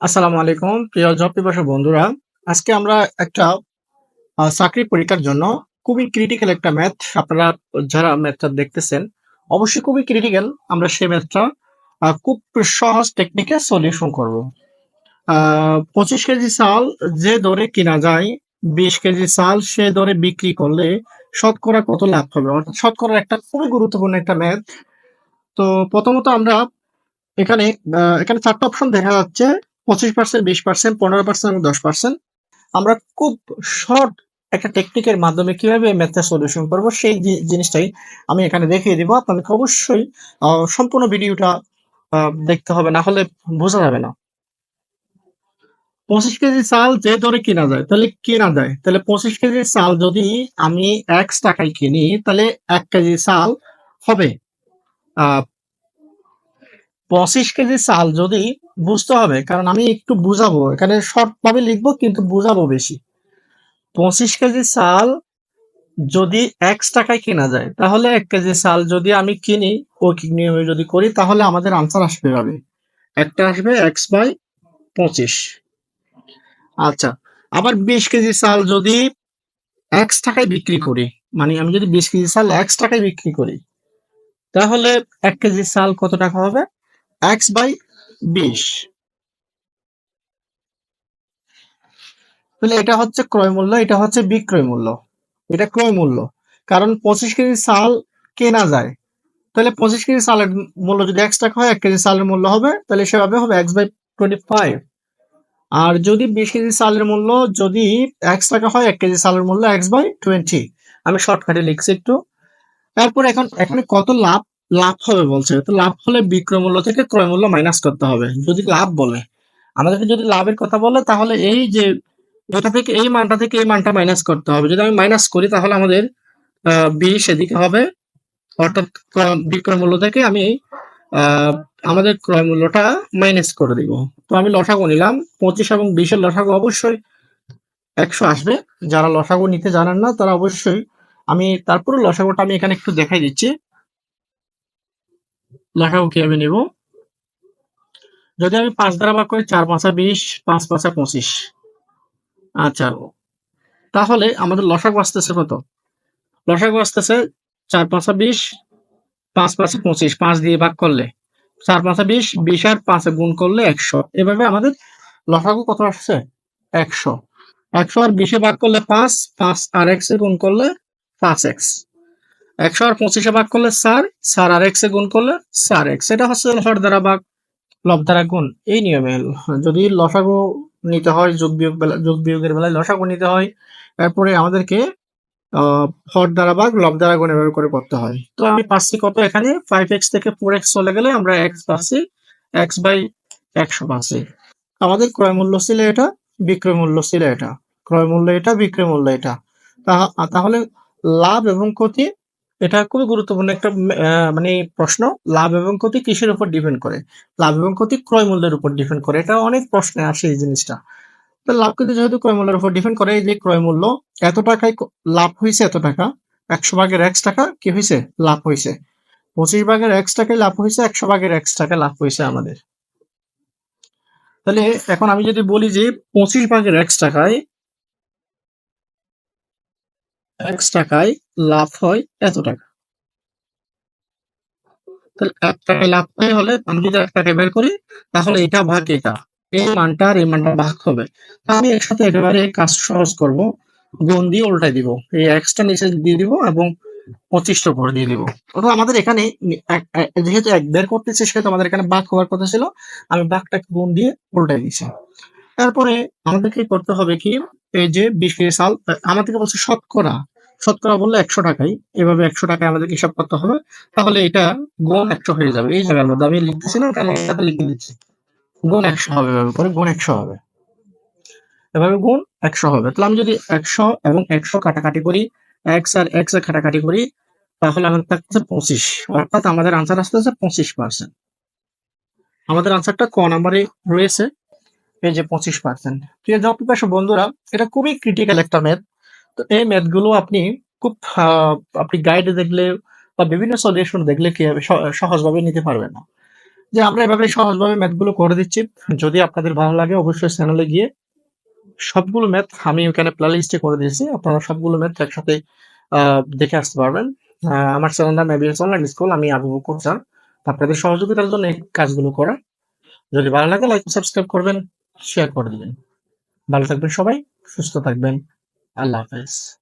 আসসালামু আলাইকুম, প্রিয় জব পিপাসু বন্ধুরা। আজকে আমরা একটা চাকরি পরীক্ষার জন্য খুবই ক্রিটিক্যাল একটা ম্যাথ আপনারা যারা ম্যাথটা দেখতেছেন, অবশ্যই খুবই ক্রিটিক্যাল আমরা সেই ম্যাথটা খুব সহজ টেকনিকে সলিউশন করব। পঁচিশ কেজি চাল যে দরে কিনা যায়, বিশ কেজি চাল সে দরে বিক্রি করলে শতকরা কত লাভ হবে? অর্থাৎ শতকরা একটা খুবই গুরুত্বপূর্ণ একটা ম্যাথ তো প্রথমত আমরা এখানে এখানে চারটা অপশন দেখা যাচ্ছে। পঁচিশ পার্সেন্ট বিশ পার্সেন্ট পনেরো পার্সেন্ট দশ পার্সেন্ট আমরা খুব শর্ট একটা টেকনিকের মাধ্যমে কীভাবে ম্যাথটা সলিউশন করব সেই জিনিসটাই আমি এখানে দেখিয়ে দিব। আপনাদেরকে অবশ্যই সম্পূর্ণ ভিডিওটা দেখতে হবে, না হলে বোঝা যাবে না। পঁচিশ কেজি চাল যে দরে কিনা যায়, তাহলে কেনা যায়। তাহলে পঁচিশ কেজি চাল যদি আমি এক্স টাকায় কিনি, তাহলে এক কেজি চাল হবে। পঁচিশ কেজি চাল যদি বুঝতে হবে, কারণ আমি একটু বুঝাবো। এখানে শর্ট ভাবে লিখব, কিন্তু বুঝাবো বেশি। পঁচিশ কেজি চাল যদি এক্স টাকায় কেনা যায়, তাহলে এক কেজি চাল যদি আমি কিনি ও নিয়মে যদি করি, তাহলে আমাদের আনসার আসবে এভাবে একটা আসবে এক্স বাই পঁচিশ। আচ্ছা আবার বিশ কেজি চাল যদি এক্স টাকায় বিক্রি করি মানে আমি যদি বিশ কেজি চাল এক্স টাকায় বিক্রি করি, তাহলে এক কেজি চাল কত টাকা হবে? এক্স বাই বিশ। তাহলে এটা হচ্ছে ক্রয় মূল্য, এটা হচ্ছে বিক্রয় মূল্য। এটা ক্রয় মূল্য। কারণ পঁচিশ কেজি চাল কেনা যায়। তাহলে পঁচিশ কেজি চালের মূল্য যদি এক্স টাকা হয়, এক কেজি চালের মূল্য হবে, তাহলে সেভাবে হবে এক্স বাই টোয়েন্টি ফাইভ আর যদি বিশ কেজি চালের মূল্য যদি এক্স টাকা হয়, এক কেজি চালের মূল্য এক্স বাই টোয়েন্টি আমি শর্টকাটে লিখছি একটু। তারপর এখন, এখানে কত লাভ? লাভ হবে বলছে। তো লাভ হলে বিক্রয় মূল্য থেকে ক্রয় মূল্য মাইনাস করতে হবে। যদি লাভ বলে, আমাদেরকে যদি লাভের কথা বলে, তাহলে এই যে এটা থেকে, এই মানটা থেকে এই মানটা মাইনাস করতে হবে। যদি আমি মাইনাস করি, তাহলে আমাদের বিশ এদিকে হবে। অর্থাৎ ক্রয়- বিক্রয় মূল্য থেকে আমি আমাদের ক্রয় মূল্যটা মাইনাস করে দিব। তো আমি লসাগু নিলাম। পঁচিশ এবং বিশের লসাগু অবশ্যই একশো আসবে। যারা লসাগু নিতে জানেন না, তারা অবশ্যই আমি তারপরে লসাগুটা আমি এখানে একটু দেখাই দিচ্ছি। লসাগু কি আমি নিব। যদি আমি পাঁচ দ্বারা ভাগ করি, চার পাঁচা বিশ, পাঁচ পাঁচা পঁচিশ। আচ্ছা। তাহলে আমাদের লসাগু আসতেছে কত? লসাগু আসতেছে চার পাঁচা বিশ, পাঁচ পাঁচে পঁচিশ। পাঁচ দিয়ে ভাগ করলে চার পাঁচা বিশ বিশ আর পাঁচে গুণ করলে একশো। এভাবে আমাদের লসাগু কত আসছে? একশো। একশো আর বিশে ভাগ করলে পাঁচ পাঁচ আর এক্স গুণ করলে পাঁচ এক্স। একশো আর পঁচিশে ভাগ করলে চার চার আর এক্স গুণ করলে চার এক্স। এটা হচ্ছে হর দ্বারা ভাগ, লব দ্বারা গুণ। এই নিয়মে যদি লসাগু নিতে হয়, যোগ বিয়োগ বেলা, যোগ বিয়োগের বেলায় লসাগু নিতে হয় তারপরে আমাদেরকে হর দ্বারা ভাগ, লব দ্বারা গুণ এভাবে করে করতে হয়। তো আমি পাচ্ছি কত এখানে? ফাইভ এক্স থেকে ফোর এক্স চলে গেলে আমরা এক্স পাচ্ছি এক্স বাই একশো পাচ্ছি। আমাদের ক্রয় মূল্য ছিল এটা, বিক্রয় মূল্য ছিল এটা। ক্রয় মূল্য এটা, বিক্রয় মূল্য এটা। তাহলে লাভ এবং ক্ষতি এটা খুবই গুরুত্বপূর্ণ একটা মানে প্রশ্ন। লাভ এবং ক্ষতি কিসের উপর ডিপেন্ড করে? লাভ এবং ক্ষতি ক্রয় মূল্যের উপর ডিপেন্ড করে। এটা অনেক প্রশ্নে আসে এই জিনিসটা। তো লাভ ক্ষতি যেহেতু ক্রয় মূল্যের উপর ডিপেন্ড করে যে ক্রয় মূল্য, এত টাকায় লাভ হয়েছে এত টাকা? একশো ভাগের এক্স টাকা কি হয়েছে লাভ হয়েছে পঁচিশ ভাগের এক্স টাকায় লাভ হয়েছে একশো ভাগের এক্স টাকা লাভ হয়েছে আমাদের। তাহলে এখন আমি যদি বলি যে পঁচিশ ভাগের এক্স টাকায় এক্স টাকায় লাভ হয় এত টাকা। তাহলে এক টাকায় লাভ হয় হলে আমি যদি এক টাকায় বের করি, তাহলে এটা ভাগ এটা। এই মানটা আর এই মানটা ভাগ হবে। আমি একসাথে একেবারে কাজ সহজ করব। গুণ দিয়ে উল্টাই দিব। এই এক্সটা নিচে দিয়ে দিব এবং পঁচিশটা উপরে দিয়ে দিব। অর্থাৎ আমাদের এখানে যেহেতু এক বের করতেছে, সেহেতু আমাদের এখানে ভাগ হওয়ার কথা ছিল। আমি ভাগটাকে গুণ দিয়ে উল্টাই দিয়েছি। তারপরে আমাদেরকে করতে হবে কি? এই যে বিশ চাল আমাদেরকে বলছে শতকরা। শতকরা বললে একশো টাকাই। এভাবে একশো টাকায় আমাদের হিসাব করতে হবে। তাহলে এটা গুণ একশো হয়ে যাবে। এই জায়গার মধ্যে আমি লিখতেছি না তাহলে এটাতে লিখে দিচ্ছি। গুণ একশো হবে এভাবে করে, গুণ একশো হবে। এভাবে গুণ একশো হবে। তাহলে আমি যদি একশো এবং একশো কাটাকাটি করি, এক্স আর এক্সের কাটাকাটি করি, তাহলে আমাদের থাকছে পঁচিশ। অর্থাৎ আমাদের আনসার আসতেছে পঁচিশ পার্সেন্ট আমাদের আনসারটা ক নাম্বারে রয়েছে, এই যে পঁচিশ পার্সেন্ট জব পিপাসু বন্ধুরা, এটা খুবই ক্রিটিক্যাল একটা ম্যাথ তো এই ম্যাথগুলো আপনি খুব আপনি গাইডে দেখলে বা বিভিন্ন সলিউশন দেখলে কি সহজভাবে নিতে পারবেন না। যে আমরা এভাবে সহজভাবে ম্যাথগুলো করে দিচ্ছি। যদি আপনাদের ভালো লাগে অবশ্যই চ্যানেলে গিয়ে সবগুলো ম্যাথ আমি ওখানে প্লে লিস্টে করে দিয়েছি। আপনারা সবগুলো ম্যাথ একসাথে দেখে আসতে পারবেন। আমার চ্যানেল নাম এবিএস অনলাইন স্কুল আমি আবু বকর আপনাদের সহযোগিতার জন্য এই কাজগুলো করা। যদি ভালো লাগে লাইক সাবস্ক্রাইব করবেন শেয়ার করে দিবেন। ভালো থাকবেন সবাই, সুস্থ থাকবেন। I love this.